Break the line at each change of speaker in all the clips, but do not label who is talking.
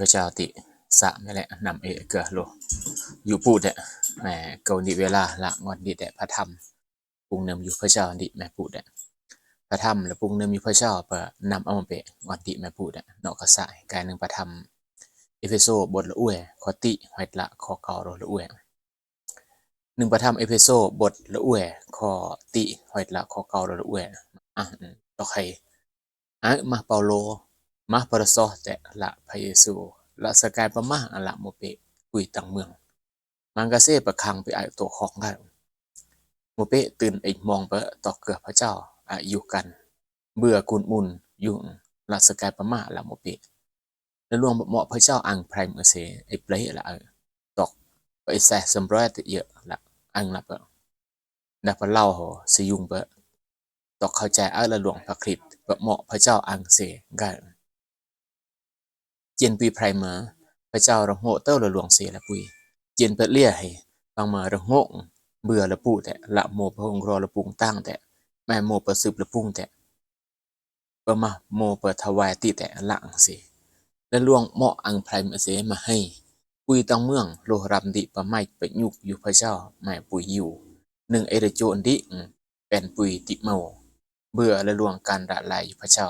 พระเจ้าติสะไม่แหละนำเอเกือโลอยู่ปูดแหละแม่เกานิเวลาละงอนดิแดะพระธรรมปรุงเนิมอยู่พระเจ้าดิแม่ปูดแหละพระธรรมและปรุงเนิมอยู่พระเจ้าเปนำเอามาเปะงอนดิแม่ปูดแหละนอกกระสายกายหนึ่งพระธรรมเอเฟโซบทละอ้วยขอติหอยละขอเก่าโรละอ้วยหนึ่งพระธรรมเอเฟโซบทละอ้วยขอติหอยละขอเก่าโรละอ้วยอะต่อใครอะมาเปาโล มาประสอแต่ละพระเยซูละสกายประมาอะละโมเปกุยตังเมือง มังกะเซประคังไปอาตัวของกันโมเปตื่นไอ้มองไปต่อเกือพระเจ้าอายุกัน เบื่อกุนมุนยุ่งละสกายประมาละโมเปแล้วรวมเหมาะพระเจ้าอังไพรเมเซไอ้เปลยละเออตอกไปแซ่สมร้อยตเยอะละอังละเปดับเล่าหอสยุงเปตอกเข้าใจออละหลวงพระคริสต์เหมาะพระเจ้าอังเซกัน เจียนปีไพรเมอพระเจ้าระโหเต้าละหลวงเสียละปุยเจียนเปิดเลี่ยให้บางมาระโหงเบื่อละปูแต่ละโมพระองค์รอละปุงตั้งแต่แม่โมประสืบละปุงแต่ประมาโมเปิดถวายติแต่ละอังเสียและลวงเหมาะอังไพรเมเสมาให้ ปุยตังเมืองโลรำดิปะไม่ไปยุกอยู่พระเจ้าแม่ปุยอยู่หนึ่งเอเดโจนดิเป็นปุยติเมาเบื่อและลวงการละลายอยู่พระเจ้า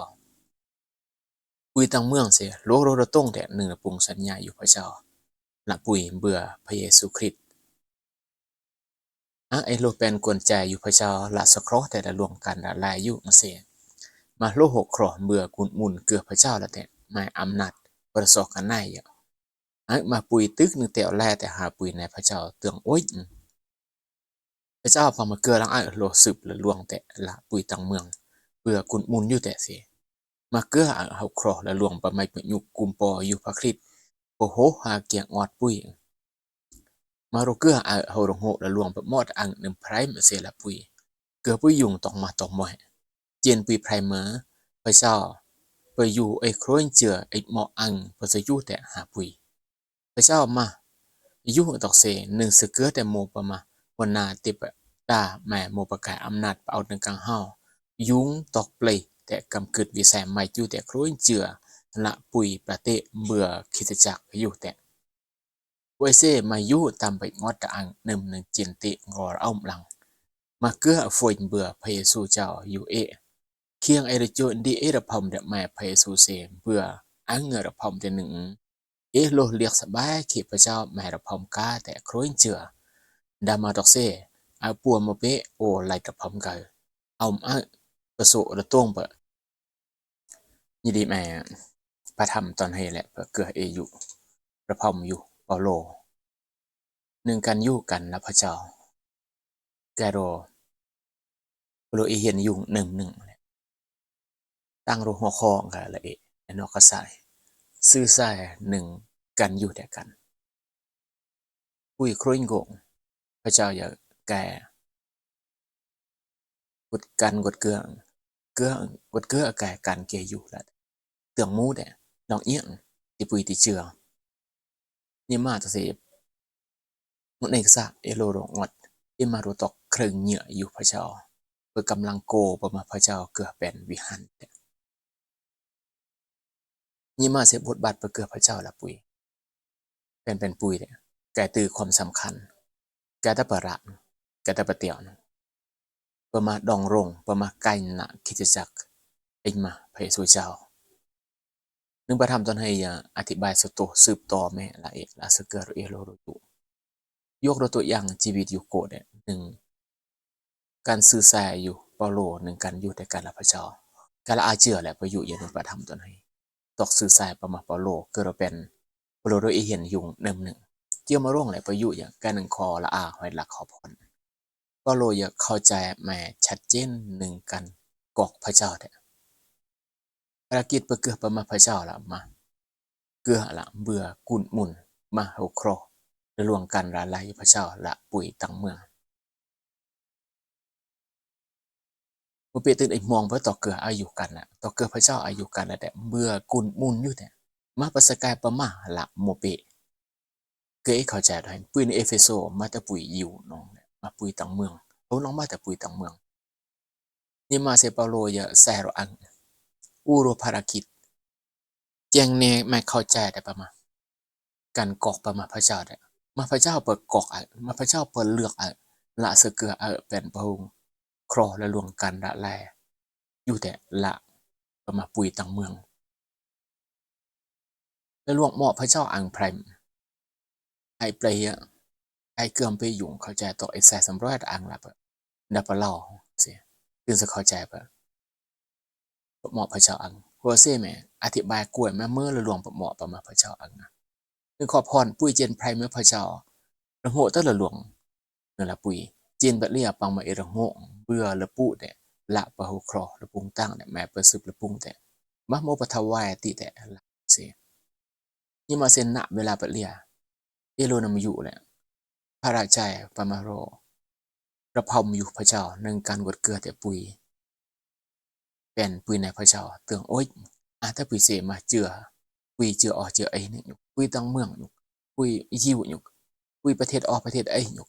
ปุยตังเมืองเสียโลโรโรต้งแต่หนึ่งละปุงสัญญาอยู่พระเจ้าละปุยเบื่อพระเยซูคริสต์อะไอโลเปนกวนใจอยู่พระเจ้าละสครอแต่ละลวงกันละลายอยู่เสียมาโลหกครอเบื่อกุนมุนเกือพระเจ้าละแต่ไม่อำนาจประสอบกันได้อยู่อะมาปุยตึกนึงแต่แลแต่หาปุยในพระเจ้าเตืองโอ้ยพระเจ้าพอมาเกือลังไอโลสืบละลวงแต่ละปุยตังเมืองเบื่อกุนมุนอยู่แต่เสีย มาเกื้อเฮาครอและหลวงปะไม่ปยุกกุมปออยู่พระคริสโอโหหาเกียงออดปุ้ยมาโรเกื้อเฮาโรงโหและหลวงปะมอดอังนึมไพรมเสละปุ้ยเกือปุ้ยยุงตองมาตองมอยเจียนปุ้ยไพรเมอพระเจ้าไปอยู่ไอ้โครนเจือไอ้หมออังพระจะยู่แต่หาปุ้ยพระเจ้ามาอยู่ตอกเสหนึ่งสเกือแต่โมปะมาวันนาติปตาแม่โมปะกายอำนาจเอาหนึ่งกลางเฮายุงตอกเปลย แต่กำกึดวิสัยไม่อยู่แต่ครุ่นเจือละปุยประเตะเบื่อคิดจักอยู่แต่ไวเซมายู่ตามไปงอดอังหนึ่งหนึ่งจินติงอรเอาหลัง มาเกื้อฝนเบื่อพระเยซูเจ้าอยู่เอเคียงไอระจนดีเอระพอมเดแม่พระเยซูเซเบื่ออังเงระพอมเดหนึ่งเอโลเลียกสบายขีพระเจ้าแม่ระพอมกาแต่ครุ่นเจือดามาดอกเซอาปัวมาเปโอไลกระพอมกันเอามาประสูระต้วงเป ยินดีแม่พระธรรมตอนให้แหละเกือเอยุพระพอมอยู่เปาโล หนึ่งกันยู่กันนะพระเจ้าแกโรโลเอเห็นยุงหนึ่งหนึ่งตั้งรูหัวคอกันละเออนอกกระสายซื้อใส่หนึ่งกันอยู่แต่กันปุยครุยงงพระเจ้าอย่าแกกดกันกดเกลือง เกลือกดเกลือแก่กันเกยอยู่ละเตืองมูดเนี่ยลองเอี้ยงติปุยติเจือนี่มาจะเสียมุนเอกสะเอโลโรงดอิมารุตกเครึ่งเหยื่ออยู่พระเจ้าเพื่อกำลังโกประมาพระเจ้าเกือเป็นวิหันนี่มาเสียบทบาทประเกือพระเจ้าละปุยเป็นเป็นปุยเนี่ยแกตือความสำคัญแกตะประระแกตะประเตียว ประมาดองรงประมาไกนะคิดจักเองมาพระเยซูเจ้า นึงประทำตอนให้อธิบายสตุสืบต่อแม่ละเอกละสเกอร์เอโลโรตุยกตัวอย่างชีวิตอยู่โกดเนี่ยหนึ่งการสื่อสารอยู่เปาโลหนึ่งการอยู่ในการละพระเจ้าการละอาเจือแหละประยุยงนึงประทำตอนให้ตอกสื่อสารประมาเปาโลเกิดเป็นเปาโลโดยเห็นยุงหนึ่งหนึ่งเจียวมาร่วงแหละประยุอย่างการหนึ่งคอละอาหอยหลักขอพร ก็โลอยากเข้าใจแม่ชัดเจนหนึ่งกันกอกพระเจ้าเนี่ยภารกิจเพื่อเกือประมาพระเจ้าละมาเกือละเบื่อกุนมุนมาเฮาครอระลวงกันละลายพระเจ้าละปุ๋ยตั้งเมืองพอเปตื่นไอ้มองเพื่อต่อเกืออายุกันน่ะต่อเกือพระเจ้าอายุกันล้วแต่เบื่อกุนมุนอยู่เนี่ยมาประสกายประมาละโมเปเกยเข้าใจได้ปุยในเอเฟโซมาต่ปุ๋ยอยู่น้อง มาปุยตังเมืองโอ้น้องมาแต่ปุยตังเมืองนี่มาเซเปาโลยาแซโรอังอูโรภารกิจเจียงเนไม่เข้าใจแต่ประมาณกันกอกประมาพระเจ้าเนี่ยมาพระเจ้าเปิดกอกอะมาพระเจ้าเปิดเลือกอะละเสอเกืออะเป็นพระองค์ครอและลวงกันละแลอยู่แต่ละประมาปุยต่างเมือง และลวงเหมาะพระเจ้าอังไพรมไอเปลยอะไอเกือมไปยุ่งเข้าใจต่อไอแซ่สำราย คือจะเข้าใจเปะเหมาะพระเจ้าอังหัวเซ่แม่อธิบายกล้วยแม่เมื่อละลวงเหมาะประมาพระเจ้าอังนะนึกขอพรปุ้ยเจนไพรเมื่อพระเจ้าระโหตะละหลวงนั่นละปุ้ยเจนบะเลียปังมาเอระโหเบื่อละปุแต่ละปะหูครอละปุงตั้งแต่แม่เปิดซึบละปุงแต่มะโมปะทวายติแต่ละเสนี่มาเซนนะเวลาบะเลียเอโลนามอยู่แหละ พระราชายปมาโรระพอมอยู่พระเจ้าหนึ่งการกดเกลือแต่ปุยเป็นปุยในพระเจ้าเตืองโอ๊ยอาถ้าปุยเสมาเจือ quy chưa ở chưa ấy nữa nhục quy tăng mường nhục quy diu nhục quy ประเทศออประเทศไอ้หยุก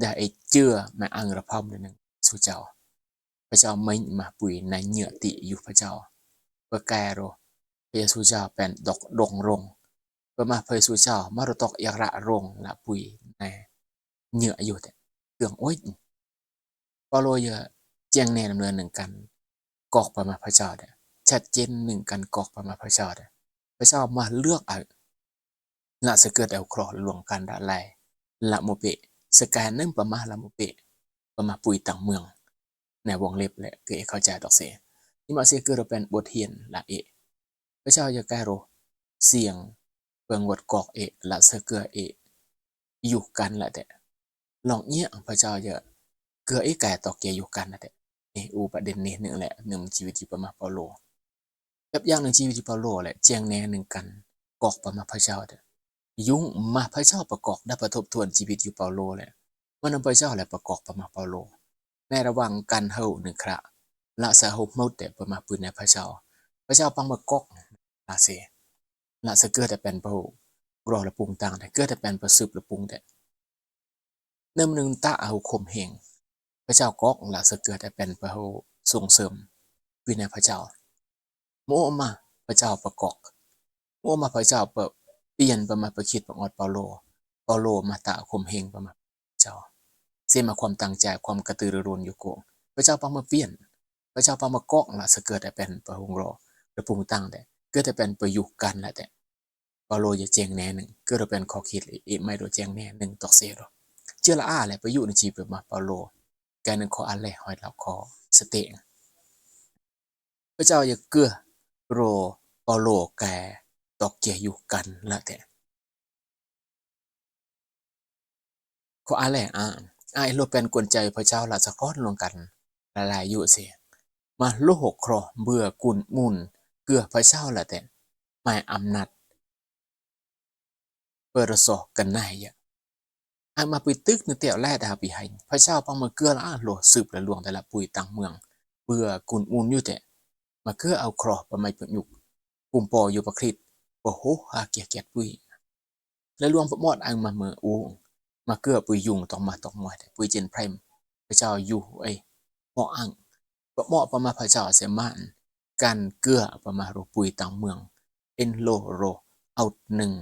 ได้ไอ้เจือมาอังระพอมเลยนึงสุเจ้า พระเจ้าไม่มาปุยในเหยื่อติอยู่พระเจ้าเพื่อแกโรพระเยซูเจ้าเป็นดอกดงรง เพื่อมาพระเยซูเจ้ามารตกยากระรงละปุยในเหยื่ออยู่แต่เรื่องโอ้ยปอโลเยอะเจียงแนดำเนินหนึ่งกัน กอกประมาพระเจ้าเนี่ยชัดเจนหนึ่งกันกอกประมาพระเจ้าเนี่ยพระเจ้ามาเลือกเอาละสเกิดเอาครอหลวงกันดาไลละโมเปะสแกนนึ่งประมาละโมเปะประมาปุยต่างเมือง ในวงเล็บแหละเกอเข้าใจดอกเสียนี่มาเสียคือเราเป็นบทเรียนละเอะพระเจ้าจะแก้โรเสียง เปิงวดกอกเอะละเสเกือเอะอยู่กันละแต่ลองเนี้ยพระเจ้าจะเกือเอะแก่ต่อเกียอยู่กันละแต่นี่อูประเด็นนี้หนึ่งแหละหนึ่งชีวิตที่ประมาเปาโลแบบอย่างหนึ่งชีวิตที่เปาโลแหละเจียงแนหนึ่งกันกอกประมาพระเจ้าเด้อยุ่งมาพระเจ้าประกอบได้ประทบทวนชีวิตอยู่เปาโลแหละมันนำพระเจ้าแหละประกอบประมาเปาโล ในระหว่างกันเฮาหนึ่งคระละสะหบเมาแต่ประมาปืนในพระเจ้า พระเจ้าปังมากอกละเส ละสะเกิดแต่เป็นพระรอละปุงต่างแต่เกิดแต่เป็นประสืบละปุงแต่เนิ่มหนึ่งตาเอาคมเหงพระเจ้ากอกละสะเกิดแต่เป็นพระส่งเสริม วินัยพระเจ้า โมมาพระเจ้าประกอบโมมาพระเจ้าเปเปลี่ยนประมาประคิดประอดเปาโลเปาโลมาตาคมเหงประมาเจ้าเสียมาความตั้งใจความกระตือรือร้นอยู่โกงพระเจ้าปังมาเปลี่ยน พระเจ้าปังมากอกละสะเกิดแต่เป็นประหงรอและปรุงตั้งแต่ กิดแต่เป็นประยุกต์กันแหละแต่ปาโลอย่าแจงแน่หนึ่งเกิดเป็นข้อคิดอีกไม่โดแจงแน่หนึ่งตอกเสียหรอเชื่อละอ้าแหละประยุกต์ในชีวิตมาปาโลแกหนึ่งขออะไรหอยเราขอสเตงพระเจ้าอย่าเกือโรปาโลแกตอกเกียอยู่กันละแต่ขออะไรอะไอ้โลเป็นกวนใจพระเจ้าละสะคอนลงกันละลายอยู่เสียมาโลหกครอเบื่อกุนมุน เกือพระเจ้าละแต่หมายอำนาจเปิดสอกกันนายอะไอ้มาปุยตึกในเตี่ยวแร่ดาปีให้พระเจ้าปังมาเกือละโลสืบละหลวงแต่ละปุยต่างเมืองเบื่อกุนมุนอยู่แต่มาเกือเอาครอประไม่ปิดยุกปุ่มปออยู่ประคริตโอ้โหหาเกียเกียปุยและรวมประมอดอังมาเมืองอูมาเกือปุยยุงต้องมาต้องมวยแต่ปุยเจนไพรมพระเจ้าอยู่ไอ้หมออังประมอประมาพระเจ้าเสมาน การเกือประมาโรปุยต่างเมืองเอ็นโลโรเอาหนึ่ง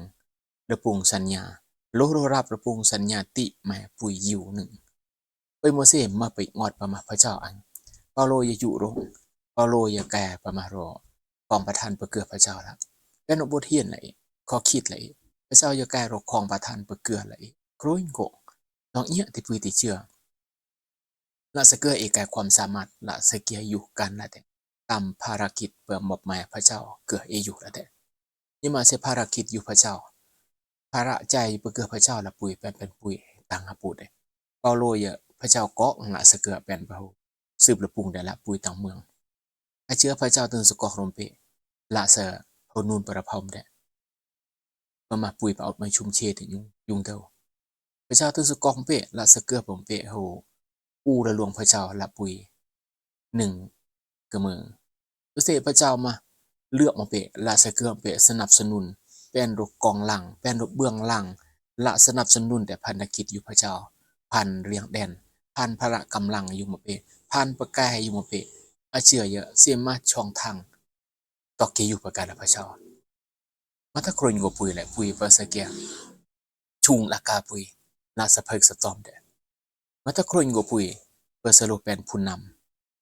ระปุงสัญญาโลโรรับระปุงสัญญาติแม่ปุยอยู่หนึ่งไปโมเสมาไปงอดประมาพระเจ้าอังเปาโลยอยู่รงเปาโลยาแก่ประมาโรกองประทานประเกือพระเจ้าแล้วเป็นอบทเทียนไหลข้อคิดไหลพระเจ้าอยาแก่รกของประทานประเกือไหลครุยโกน้องเอี้ยติปุยติเชื่อละสเกือเอกายความสามารถละสเกียอยู่กันละแต่ ตามภารกิจเปิดหมอบหมายพระเจ้าเกือเออยู่ละแต่นี่มาเสภารกิจอยู่พระเจ้า ภาระใจเพื่อพระเจ้าละปุยเป็นเป็นปุยต่างหาปูดเลยเปาโลเยอะพระเจ้าก็ละสเกือเป็นพระสืบละปุงแต่ละปุยต่างเมืองไอเชื้อพระเจ้าตึงสกอกรมเปละเสโฮนูนประพอมเดมามาปุยไปเอามาชุมเชตยุงยุงเท่าพระเจ้าตึงสกอกเปละสเกือผมเปโฮอูระลวงพระเจ้าละปุยหนึ่ง กมือเกษตรพระเจ้ามาเลือกมาเปะละสะเกือเปะสนับสนุน เป้นรถกองหลัง เป้นรถเบื้องหลังละสนับสนุนแต่พันธกิจอยู่พระเจ้า พันเรียงแดน พันพระกำลังอยู่มาเปะพันประกายอยู่มาเปะอาเชื่อเยอะเสียมาช่องทางตอกเกอยู่ประกาศพระเจ้ามาถ้าครนกปุยแหละปุยภาษาเกียชุงลากาปุยลาสะเพิกสะตอมเด็ดมาถ้าครนกปุยเปอร์สโลเปนผู้นำ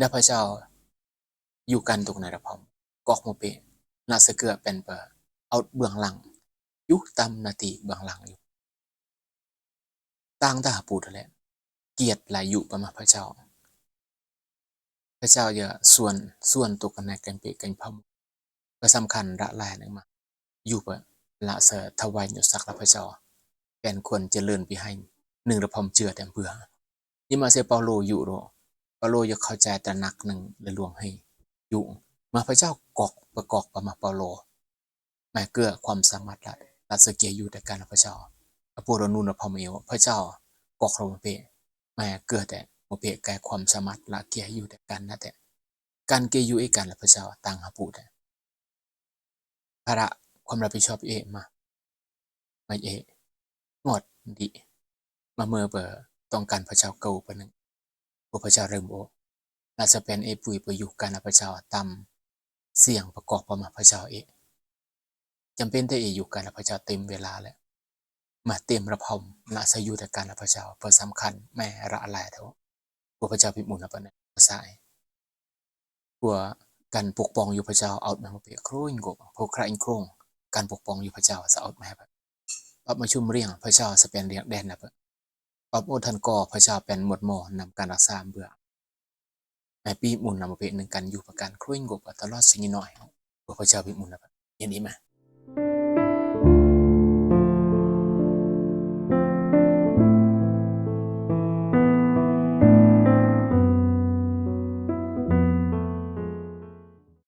ดามเสียวพระเจ้า อยู่กันตรงไหนละพอมกอกโมเปนาจะเกือเป็นเปอเอาเบื้องหลัง ยุคตำนาทีเบื้องหลังอยู่ต่างตาปูดแหละเกียรติหลายอยู่ประมาณพระเจ้า พระเจ้าอย่าส่วนส่วนตัวกันในกันเปกันพมก็สำคัญละลายนึงมา อยู่ปละเสถวายอยู่สักละพระเจ้าแกนควรเจริญไปให้หนึ่งระพอมเจือแต่เบื่อนี่มาเซเปาโลอยู่โรเปาโลอยากเข้าใจแต่นักหนึ่งเลยลวงให้ยู่มาพระเจ้ากอกประกอบประมาเปาโลม่เกื้อความสามารถละรัสเกียอยู่แต่การพระเจ้าอโปโรนูนพอมเอวพระเจ้ากอกเราเปแม่เกื้อแต่โมเปแก่ความสามารถละเกียอยู่แต่กันนะแต่การเกยอยู่เอกันละพระเจ้าต่างหาปูแต่ภาระความรับผิดชอบเอมาไม่เอหมดดีมาเมื่อเบอร์ต้องการพระเจ้าเก่าปะหนึ่ง พระเจ้าเริ่มโอน่าจะเป็นเอปุยไปอยู่กันพระเจ้าตำเสียงประกอบประมาพระเจ้าเอจำเป็นได้เออยู่กันพระเจ้าเต็มเวลาแล้วมาเต็มระพมนาจะอยู่แต่การพระเจ้าเพื่อสำคัญแม่ระอะไรเถอะพระเจ้าพิมุนปะเนี่ยภาษากลัวการปกป้องอยู่พระเจ้าเอามาเปียครยกบพวกใครอิงโครงการปกป้องอยู่พระเจ้าจะเอามาแบบปรับมาชุมเรียงพระเจ้าจะเปนเรียงแดนนะเพื่อ ปรับโอทันกอพระเจ้าเป็นหมวดหมอนำการรักษาเบื่อในปีมุนนำมาเป็นหนึ่งกันอยู่ประการครุ่ยงกบตลอดสิ่งน้อยพระเจ้าพิมุนนะเย็นนี้ไหม